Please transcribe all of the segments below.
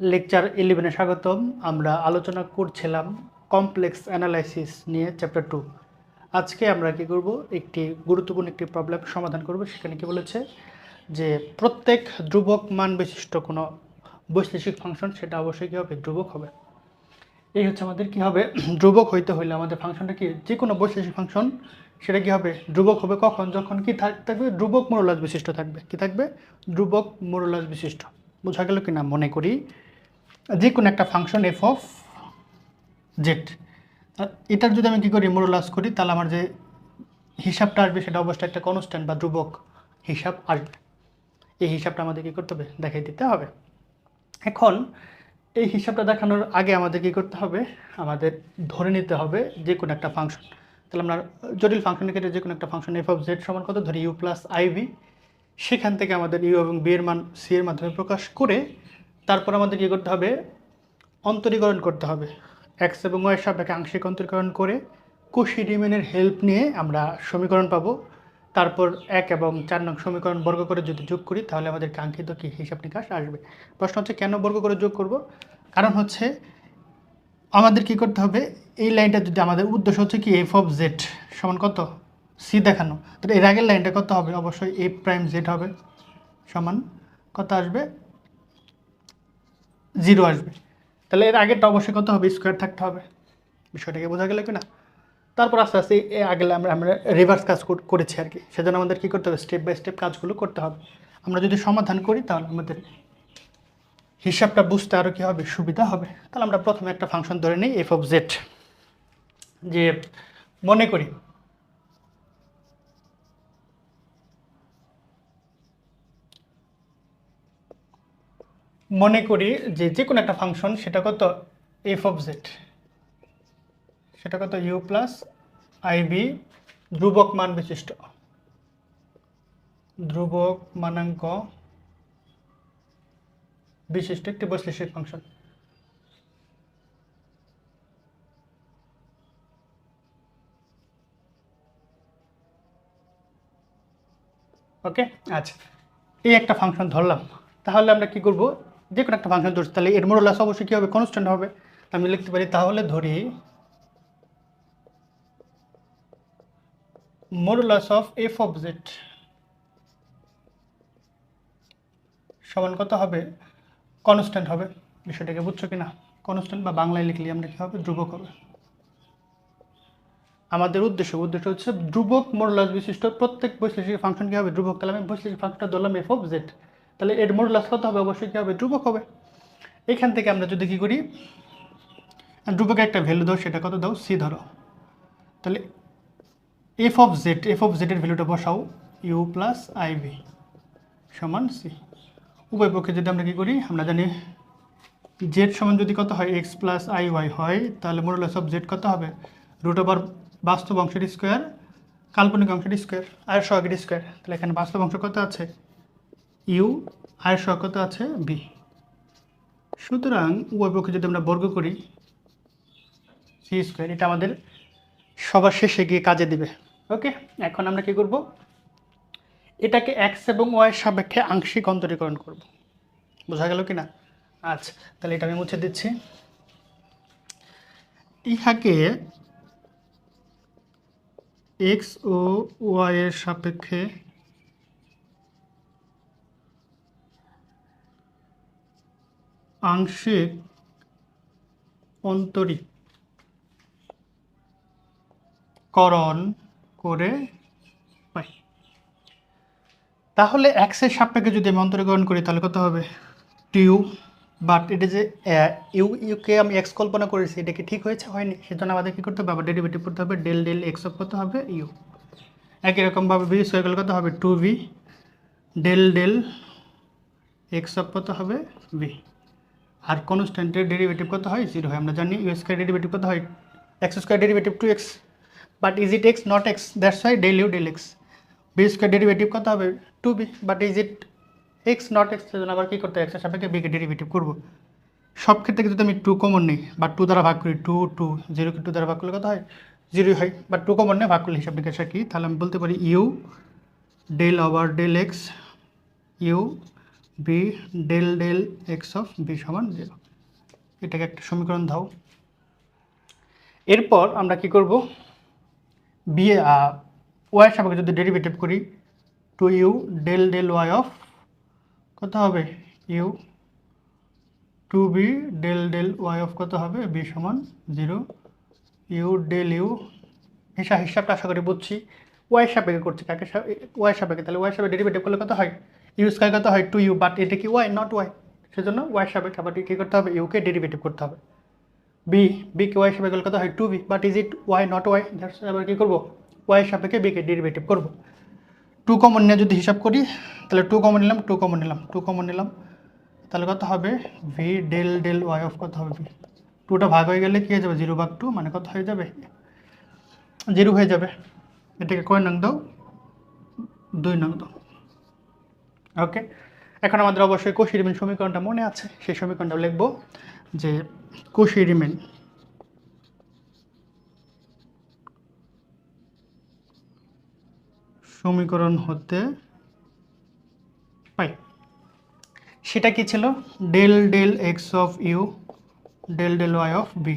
Lecture ইলেভেনে স্বাগতম। আমরা আলোচনা করছিলাম কমপ্লেক্স অ্যানালাইসিস নিয়ে চ্যাপ্টার টু আজকে আমরা কি করব? একটি গুরুত্বপূর্ণ একটি প্রবলেম সমাধান করব। সেখানে কি বলেছে? যে প্রত্যেক ধ্রুবক মান বিশিষ্ট কোনো বৈশ্লেষিক ফাংশন সেটা অবশ্যই কী হবে? ধ্রুবক হবে। এই হচ্ছে আমাদের কি হবে? ধ্রুবক হইতে হইলে আমাদের ফাংশনটা কি? যে কোনো বৈশ্লেষিক ফাংশন সেটা কি হবে? ধ্রুবক হবে কখন? যখন কি থাক- থাকবে? ধ্রুবক মোরলাস বিশিষ্ট থাকবে। কি থাকবে? ধ্রুবক মোরলাস বিশিষ্ট। বোঝা গেল কি না মনে করি। যে কোনো একটা ফাংশন এফ অফ জেড এটার যদি আমি কী করি মোরলাস করি, তাহলে আমার যে হিসাবটা আসবে, সেটা অবশ্যই একটা কনস্ট্যান্ট বা ধ্রুবক হিসাব আসবে। এই হিসাবটা আমাদের কী করতে হবে? দেখাই দিতে হবে। এখন এই হিসাবটা দেখানোর আগে আমাদের কী করতে হবে? আমাদের ধরে নিতে হবে যে কোনো একটা ফাংশন তাহলে আমরা জটিল ফাংশনের ক্ষেত্রে যে কোনো একটা ফাংশন এফ অফ জেড সমান কত? ধরি ইউ প্লাস আইভি সেখান থেকে আমাদের ইউ এবং বি এর মান সি এর মাধ্যমে প্রকাশ করে তারপর আমাদের কী করতে হবে? অন্তরীকরণ করতে হবে। এক্স এবং ওয়াই সাপেক্ষে আংশিক অন্তরীকরণ করে কোশি রিমেনের হেল্প নিয়ে আমরা সমীকরণ পাবো। তারপর এক এবং চার নং সমীকরণ বর্গ করে যদি যোগ করি, তাহলে আমাদের কাঙ্ক্ষিত কি হিসাব নিকাশ আসবে। প্রশ্ন হচ্ছে, কেন বর্গ করে যোগ করব? কারণ হচ্ছে, আমাদের কি করতে হবে? এই লাইনটা যদি আমাদের উদ্দেশ্য হচ্ছে কি এফ অফ জেড সমান কত? সি দেখানো। তাহলে এর আগের লাইনটা কত হবে? অবশ্যই এফ প্রাইম জেড হবে। সমান কত আসবে? জিরো আসবে। তাহলে এর আগেরটা অবশ্যই কত হবে? স্কোয়ার থাকতে হবে। বিষয়টাকে বোঝা গেল কি না তারপর আস্তে আস্তে এ আগে আমরা আমরা রিভার্স কাজ কর- করেছি আর কি। সেজন্য আমাদের কী করতে হবে? স্টেপ বাই স্টেপ কাজগুলো করতে হবে। আমরা যদি সমাধান করি তাহলে আমাদের হিসাবটা বুঝতে আরও কী হবে? সুবিধা হবে। তাহলে আমরা প্রথমে একটা ফাংশন ধরে নিই এফ অফ জেড যে মনে করি মনে করি যে যে কোনো একটা ফাংশন সেটা কত? এফ অফ জেড সেটা কত? ইউ প্লাস আইবি ধ্রুবক মান বিশিষ্ট। ধ্রুবক মানাঙ্ক বিশিষ্ট একটি বৈশ্লেষিক ফাংশন ওকে আচ্ছা। এই একটা ফাংশন ধরলাম। তাহলে আমরা কি করব? যে কোনো একটা ফাংশন ধরছি তাহলে এর মোরলাস অবশ্যই কী হবে কনস্ট্যান্ট হবে আমি লিখতে পারি। তাহলে ধরি modulus of F of z সমান কত হবে? কনস্ট্যান্ট হবে। বিষয়টাকে বুঝছ কি না কনস্ট্যান্ট বা বাংলায় লিখলে আমরা কী হবে? ধ্রুবক হবে। আমাদের উদ্দেশ্য উদ্দেশ্য হচ্ছে ধ্রুবক মোরলাস বিশিষ্ট প্রত্যেক বৈশ্লেষিক ফাংশন কী হবে? ধ্রুবক, তাহলে আমি বৈশ্লেষিক ফাংশনটা ধরলাম এফ অফ জেড তাহলে এর মোরলাস কত হবে, অবশ্যই কী হবে? ধ্রুবক হবে। এখান থেকে আমরা যদি কী করি ধ্রুবকের একটা ভ্যালু দাও, সেটা কত দাও? সি ধরো। তাহলে F of Z F of জেডের ভ্যালুটা বসাও। ইউ প্লাস আইভি সমান সি উভয় পক্ষে যদি আমরা কী করি, আমরা জানি জেড সমান যদি কত হয় এক্স প্লাস আই ওয়াই হয়, তাহলে মোরলেস অফ জেড কত হবে? রুট ওভার বাস্তব অংশের স্কোয়ার কাল্পনিক অংশের স্কোয়ার আর সহগের স্কোয়ার তাহলে এখানে বাস্তব অংশ কত আছে? ইউ, আয়ের সহগ কত আছে বি। সুতরাং উভয় পক্ষে যদি আমরা বর্গ করি, সি স্কোয়ার, এটা আমাদের সবার শেষে গিয়ে কাজে দিবে। ওকে, এখন আমরা কি করব? এটাকে এক্স এবং ওয়াই সাপেক্ষে আংশিক অন্তরীকরণ করব। বোঝা গেল কি না আচ্ছা তাহলে এটা আমি মুছে দিচ্ছি। ইহাকে এক্স ও ওয়াই এর সাপেক্ষে আংশিক অন্তরীক করণ করে পাই। তাহলে এক্সের সাপেক্ষে যদি আমি অন্তরীকরণ করি, তাহলে কত হবে? টিউ বাট এটা যে ইউ ইউকে আমি এক্স কল্পনা করেছি, এটা কি ঠিক হয়েছে? হয়নি। সেজন্য আমাদের কী করতে হবে? আবার ডেরিভেটিভ করতে হবে। ডেল ডেল এক্স অফ কত হবে? ইউ একই রকমভাবে বি স্কোয়ার করলে কত হবে? Two V del del X of কত হবে? ভি আর কোনো কনস্ট্যান্টের ডেরিভেটিভ কত হয়? জিরো হয়। আমরা জানি ইউ স্কোয়ার ডেরিভেটিভ কত হয়? X square derivative two X but is it X not X that's why del U del X B square derivative কত হবে? Two B but is it X not X সেজন্য আবার কী করতে হয় এক্সের সাপেক্ষে বিকে ডেরিভেটিভ করব। সব ক্ষেত্রে যদি আমি টু কমন নিই। বা টু দ্বারা ভাগ করি টু টু জিরোকে টু দ্বারা ভাগ করলে কত হয়? জিরোই হয়। বা টু কমন নিয়ে ভাগ করলে হিসাব নিকাশা কি? তাহলে আমি বলতে পারি U del over del X U B del del X of B সমান জিরো এটাকে একটা সমীকরণ দাও। এরপর আমরা কি করব? বি ওয়াই সাপেক্ষে যদি ডেরিভেটিভ করি two U del del Y of কত হবে? U two B del del Y of কত হবে? বি সমান জিরো ইউ ডেল ইউ হিসাব হিসাবটা আশা করি বুঝছি। ওয়াই সাপেক্ষে করছি কাকে ওয়াই সাপেক্ষে। তাহলে ওয়াই সাপেক্ষে ডেরিভেটিভ করলে কত হয়? ইউ স্কয়ার কত হয় টু ইউ বাট এটা কি ওয়াই নট ওয়াই সেজন্য ওয়াই সাপেক্ষে আবার কী করতে হবে? ইউকে ডেরিভেটিভ করতে হবে। বি বি কে ওয়াই সাপেক্ষে কত হয় two B but is it Y not Y that's আবার কী করব? ওয়াই সাপেক্ষে বিকে ডেরিভেটিভ করব। টু কমন নিয়ে যদি হিসাব করি, তাহলে টু কমন নিলাম টু কমন নিলাম টু কমন নিলাম। তাহলে কত হবে? V del del Y of কত হবে? ভি টুটা ভাগ হয়ে গেলে কী হয়ে যাবে? জিরো ভাগ টু মানে কত হয়ে যাবে? জিরো হয়ে যাবে। এটাকে কয় নং দাও? দুই নং দাও। ওকে এখন আমাদের অবশ্যই কোষি রিমেন সমীকরণটা মনে আছে, সেই সমীকরণটা লিখব যে কোষি রিমেন সমীকরণ হতে পাই। সেটা কি ছিল? Del del X of U, del del Y of B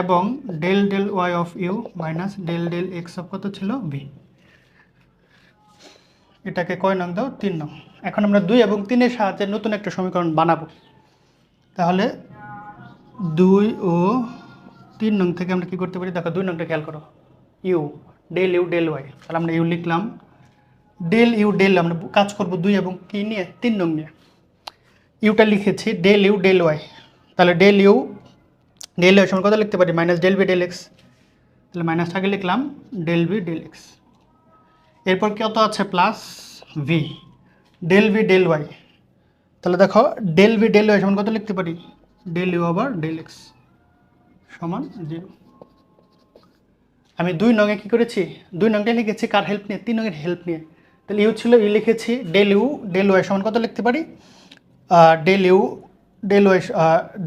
এবং del del Y of U minus del del X of কত ছিল? বি। এটাকে কয় নং দাও? তিন নং। এখন আমরা দুই এবং তিনের সাহায্যে নতুন একটা সমীকরণ বানাবো। তাহলে দুই ও তিন নং থেকে আমরা কি করতে পারি? দেখো, দুই নংটা খেয়াল করো। U, del u, del y. তাহলে আমরা ইউ লিখলাম। ডেল ইউ, ডেল, আমরা কাজ করব দুই এবং কি নিয়ে? তিন নং নিয়ে। ইউটা লিখেছি, ডেল ইউ, ডেল ওয়াই। তাহলে ডেল ইউ, ডেল ওয়াই সমান কত লিখতে পারি? Minus del b del x. তাহলে মাইনাসটাকে লিখলাম, ডেল বি ডেল এক্স। এরপর কত আছে? Plus v del v del y তাহলে দেখো ডেল ভি ডেল ওয়াই সমান কত লিখতে পারি? ডেল ইউ আবার ডেল এক্স সমান জিরো আমি দুই নঙে কী করেছি? দুই নংটা লিখেছি, কার হেল্প নিয়ে? তিন নঙের হেল্প নিয়ে। তাহলে ইউ ছিল ইউ লিখেছি ডেল ইউ ডেল ওয়াই সমান কত লিখতে পারি? Del u del y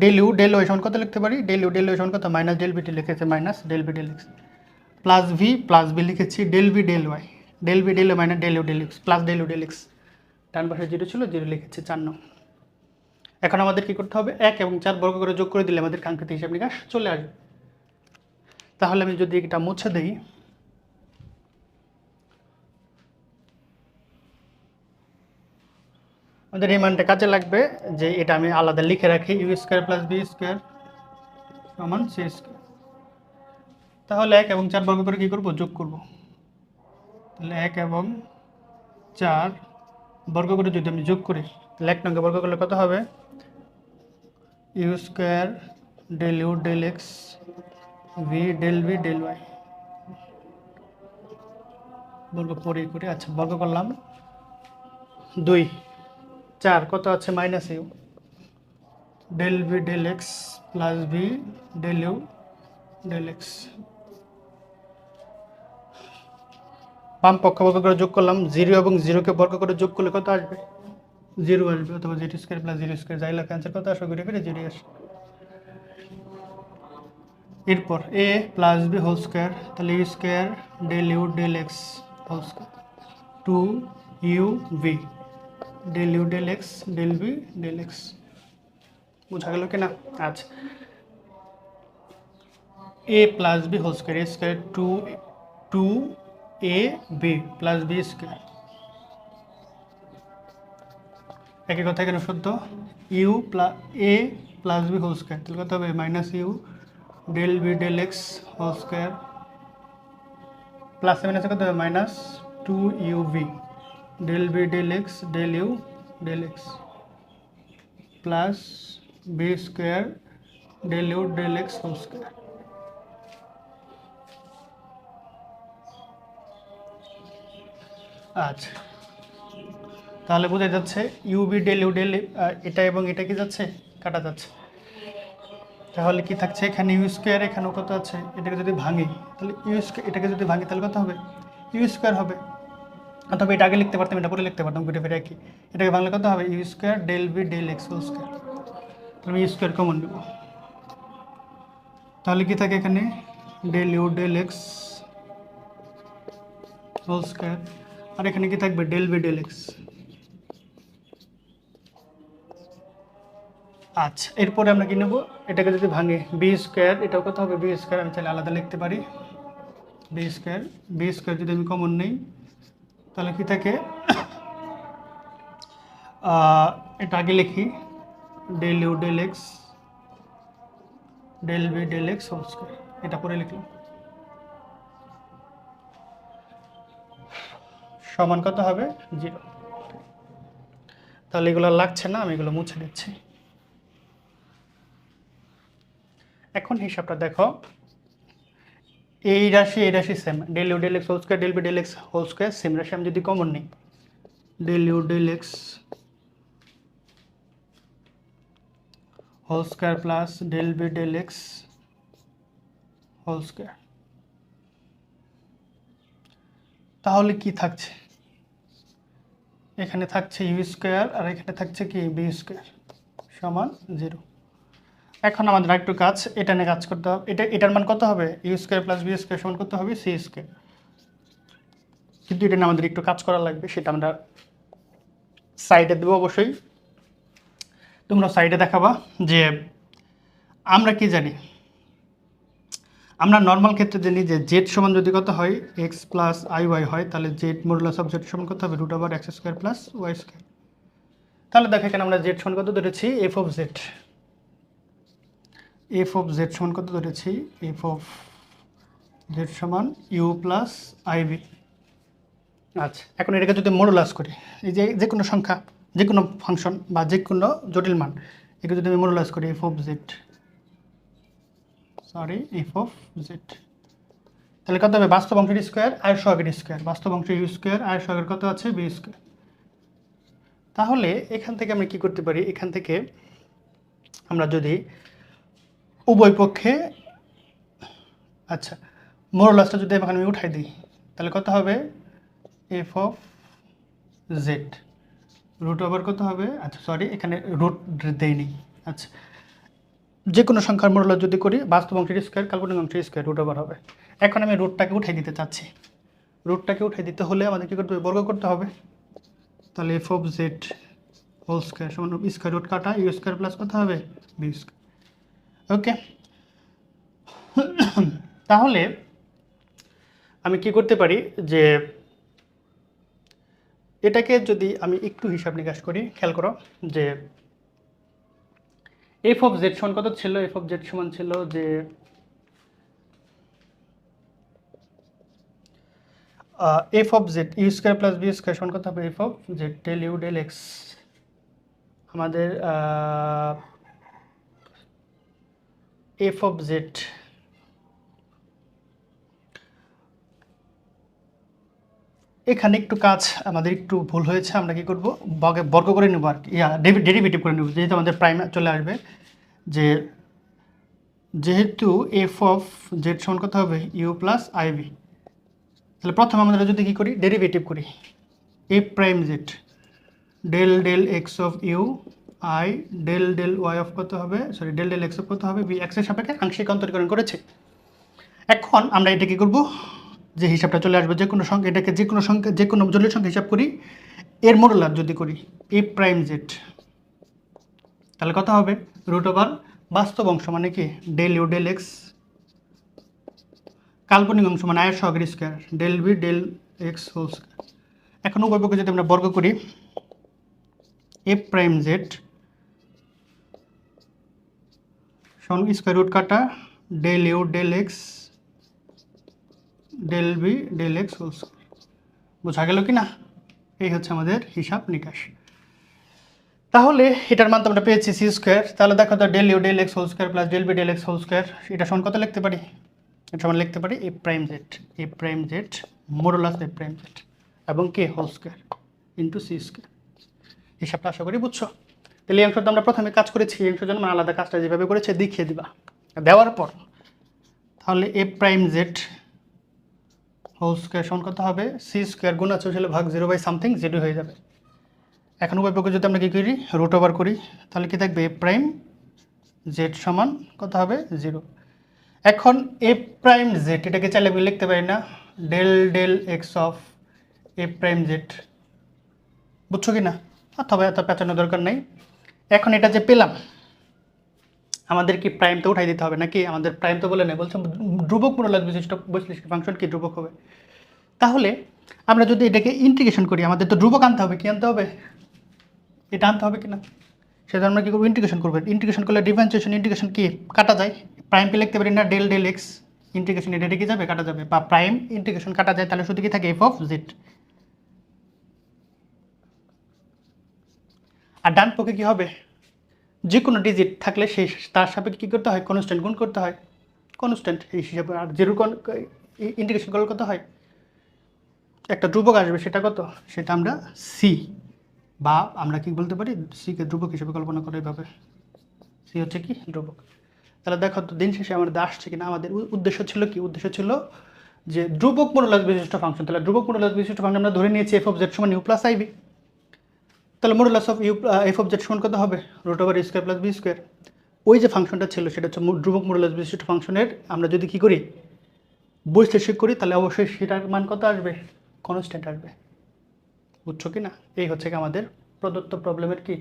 del u del y সমান কত লিখতে পারি? ডেল ইউ ডেল ওয়াই সমান কত? মাইনাস ডেল বিটি লিখেছে minus del b del x plus v plus b লিখেছি del v del y del b del minus del u del x plus del u del x ডান পাশে zero ছিল zero লিখেছে চার নং। এখন আমাদের কী করতে হবে? এক এবং চার বর্গ করে যোগ করে দিলে আমাদের কাঙ্ক্ষিত হিসাব নিকাশ চলে আসবে। তাহলে আমি যদি এটা মুছে দিই, আমাদের এই মানটা কাজে লাগবে যে এটা আমি আলাদা লিখে রাখি u square plus b square সমান সি স্কোয়ার তাহলে এক এবং চার বর্গ করে কী করব? যোগ করব। তাহলে এক এবং চার বর্গ করে যদি আমি যোগ করি, তাহলে এক নঙ্গে বর্গ করলে কত হবে? U square del u del x v del v del y বর্গ পরে করে আচ্ছা বর্গ করলাম দুই। চার, কত আছে? Minus u. Del v del x plus v del u del x বাম পক্ষ বর্গ করে যোগ করলাম, জিরো এবং জিরোকে বর্গ করে যোগ করলে কত আসবে? জিরো আসবে, অথবা zero square plus zero square, যাই লাগে অ্যান্সার কত আসবে? ঘুরে ফিরে জিরো আসবে। এরপর a plus b whole square তাহলে u square del u del x whole square two u v del u del x del b del x বোঝা গেল কি না আচ্ছা। A plus b whole square a square two two a b plus b square একই কথা এখানে সত্য u plus a plus b whole square তাহলে কত হবে? Minus u del b del x whole square plus মাইনাসে কত হবে? Minus two u v del b del x del u del x plus b square del u del x whole square আচ্ছা। তাহলে বোঝা যাচ্ছে ইউবি ডেল ইউ ডেল এটা এবং এটা কি যাচ্ছে? কাটা যাচ্ছে। তাহলে কি থাকছে এখানে ইউ স্কোয়ার এখানেও কত আছে? এটাকে যদি ভাঙি, তাহলে ইউ স্কোয়ার এটাকে যদি ভাঙি, তাহলে কত হবে? ইউ স্কোয়ার হবে। অথবা এটা আগে লিখতে পারতাম, এটা পরে লিখতে পারতাম, ঘুরে ফিরে একই। এটাকে ভাঙলে কত হবে? U square del b del x whole square তাহলে আমি ইউ স্কোয়ার কমন নেব। তাহলে কি থাকে এখানে? Del u del x whole square আর এখানে কি থাকবে? ডেল বি ডেল এক্স আচ্ছা এরপরে আমরা কি নেব? এটাকে যদি ভাঙে বি স্কোয়ার এটাও কত হবে? বি স্কোয়ার আমি চাইলে আলাদা লিখতে পারি। বি স্কোয়ার বি স্কোয়ার যদি আমি কমন নেই, তাহলে কি থাকে? এটা আগে লিখি। Del u del x del b del x whole square এটা পরে লিখলাম। সমান কত হবে? জিরো। তাহলে এগুলো লাগছে না, আমি এগুলো মুছে দিচ্ছি। এখন হিসাবটা দেখো। এই রাশি এই রাশি same del u del x whole square del b del x whole square same রাশি আমি যদি কমন নিই। Del u del x whole square plus del b del x whole square তাহলে কি থাকছে? এখানে থাকছে ইউ স্কোয়ার আর এখানে থাকছে কি? বি স্কোয়ার সমান জিরো এখন আমাদের একটু কাজ, এটা নিয়ে কাজ করতে হবে। এটা, এটার মান কত হবে? U square plus b square সমান কত হবে সি স্কোয়ার কিন্তু এটা নিয়ে আমাদের একটু কাজ করা লাগবে, সেটা আমরা সাইডে দেবো অবশ্যই। তোমরা সাইডে দেখাবা যে আমরা কি জানি? আমরা নর্মাল ক্ষেত্রে জানি যে জেড সমান যদি কত হয় এক্স প্লাস আই ওয়াই হয়, তাহলে জেড মোডুলাস অফ জেড সমান কত হবে? Root over x square plus y square তাহলে দেখো এখানে আমরা জেড সমান কত ধরেছি? F of z f of z সমান কত ধরেছি? এফ অফ জেড সমান ইউ প্লাস আইবি আচ্ছা এখন এটাকে যদি মডুলাস করি, এই যে যে কোনো সংখ্যা যে কোনো ফাংশন বা যে কোনো জটিল মান, একে যদি আমি মডুলাস করি f of z sorry f of z তাহলে কত হবে? বাস্তব অংশের স্কোয়ার আর সহগের স্কোয়ার বাস্তব অংশের ইউ স্কোয়ার আর সহগের কত আছে? বি স্কোয়ার তাহলে এখান থেকে আমরা কি করতে পারি? এখান থেকে আমরা যদি উভয় পক্ষে আচ্ছা মোরলাসটা যদি আমি উঠাই দিই, তাহলে কত হবে? F of z root over কত হবে? আচ্ছা সরি এখানে রুট দেয়নি। আচ্ছা যে কোনো সংখ্যার মূল্য যদি করি, বাস্তব অংশের স্কোয়ার কাল্পনিক অংশের স্কোয়ার রুট ওভার হবে। এখন আমি রুটটাকে উঠাই দিতে চাচ্ছি। রুটটাকে উঠাই দিতে হলে আমাদের কী করতে হবে? বর্গ করতে হবে। তাহলে f of z whole square সমান স্কোয়ার রুট কাটা ইউ স্কোয়ার প্লাস কত হবে? বি স্কোয়ার ওকে তাহলে আমি কি করতে পারি? যে এটাকে যদি আমি একটু হিসাব নিকাশ করি, খেয়াল করো যে এফ অফ জেড সমান কত ছিল? এফ অফ জেড সমান ছিল যে f of z u square plus b square সমান কত হবে? F of z del u del x আমাদের এফ অফ জেড এখানে একটু কাজ, আমাদের একটু ভুল হয়েছে, আমরা কি করব? বর্গ করে নেব আর ইয়া ডেরিভেটিভ করে নেব, যেহেতু আমাদের প্রাইম চলে আসবে, যে, যেহেতু এফ অফ জেড সমান কত হবে? ইউ প্লাস আইভি তাহলে প্রথম আমরা যদি কী করি? ডেরিভেটিভ করি। F prime z del del x of u i del del y of কত হবে? Sorry del del x of কত হবে? বি এক্সের সাপেক্ষে আংশিক অন্তরীকরণ করেছে। এখন আমরা এটা কী করব? যে হিসাবটা চলে আসবে, যে কোনো সংখ্যা এটাকে যে কোনো সংখ্যা যে কোনো জটিল সংখ্যা হিসাব করি, এর মোডলার যদি করি এ প্রাইম জেড তাহলে কথা হবে? রুট ওভার বাস্তব অংশ মানে কি? ডেল ইউ ডেল এক্স কাল্পনিক অংশ মানে আয়ের সহগের square del b del x whole square এখন উভয় যদি আমরা বর্গ করি f prime z square root কাটা del u del x del b del x whole বোঝা গেল কি না এই হচ্ছে আমাদের হিসাব নিকাশ। তাহলে এটার তো আমরা পেয়েছি সি স্কোয়ার তাহলে দেখো তো del u del x whole square plus del b del x whole square এটা সমান কত লিখতে পারি? এটা সমান লিখতে পারি a prime z a prime z modulus a prime z এবং কে whole square into c square হিসাবটা আশা করি বুঝছ? তাহলে এই অংশটা আমরা প্রথমে কাজ করেছি, এই অংশের জন্য আলাদা কাজটা যেভাবে করেছে দেখিয়ে দিবা। দেওয়ার পর, তাহলে a prime z whole square সমান কত হবে? সি স্কোয়ার গুণ আছে হলে ভাগ জিরো বাই সামথিং জিরো হয়ে যাবে। এখন উভয় পক্ষে যদি আমরা কী করি? রুট ওভার করি, তাহলে কি থাকবে? এ প্রাইম জেড সমান কত হবে? জিরো এখন এ প্রাইম জেড এটাকে চাইলে আমি লিখতে পারি না। Del del x of a prime z বুঝছ কি না? অথবা এত পেঁচানোর দরকার নেই। এখন এটা যে পেলাম আমাদের কি প্রাইম তো উঠাই দিতে হবে, নাকি আমাদের প্রাইম তো বলে নেই, বলছে ধ্রুবক মূল্য বিশিষ্ট বৈশ্লেষিক ফাংশন কি ধ্রুবক হবে? তাহলে আমরা যদি এটাকে ইন্টিগ্রেশন করি, আমাদের তো ধ্রুবক আনতে হবে, কি আনতে হবে? এটা আনতে হবে কি না সেটা আমরা কী করব? ইন্টিগ্রেশন করব। ইন্টিগ্রেশন করলে ডিফারেন্সিয়েশন ইন্টিগ্রেশন কি? কাটা যায়। প্রাইমকে লিখতে পারি না ডেল ডেল এক্স ইন্টিগ্রেশন এটা কি যাবে? কাটা যাবে। বা প্রাইম ইন্টিগ্রেশন কাটা যায়, তাহলে শুধু কি থাকে? এফ অফ জেড আর ডান পক্ষে কী হবে? যে কোনো ডিজিট থাকলে সেই তার সাপেক্ষে কী করতে হয়? কনস্ট্যান্ট গুণ করতে হয়। কনস্ট্যান্ট এই হিসাবে আর জিরো ইন্টিগ্রেশন করলে কত হয়? একটা ধ্রুবক আসবে, সেটা কত? সেটা আমরা সি বা আমরা কি বলতে পারি? সিকে ধ্রুবক হিসেবে কল্পনা করে এভাবে। সি হচ্ছে কি? ধ্রুবক। তাহলে দেখো তো দিন শেষে আমাদের আসছে কিনা? আমাদের উদ্দেশ্য ছিল কি? উদ্দেশ্য ছিল যে ধ্রুবক মনোলাস বিশিষ্ট ফাংশন তাহলে ধ্রুবক মনোলাস বিশিষ্ট ফাংশন আমরা ধরে নিয়েছি এফ অফ জেড সমান ইউ প্লাস আইবি তাহলে modulus of u f of z সমান কত হবে? Root over square plus b square ওই যে ফাংশনটা ছিল, সেটা হচ্ছে ধ্রুবক মডুলাস বিশিষ্ট ফাংশনের আমরা যদি কী করি? বৈশ্লেষিক করি, তাহলে অবশ্যই সেটার মান কত আসবে? কনস্ট্যান্ট আসবে। বুঝছ কি না? এই হচ্ছে কি আমাদের প্রদত্ত প্রবলেমের কি?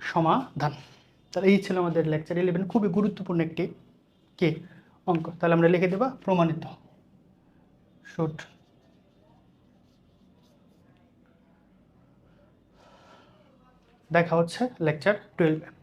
সমাধান। তাহলে এই ছিল আমাদের লেকচার ইলেভেন খুবই গুরুত্বপূর্ণ একটি, কি? অঙ্ক। তাহলে আমরা লিখে দেবা প্রমাণিত। শুট দেখা হচ্ছে লেকচার টুয়েলভে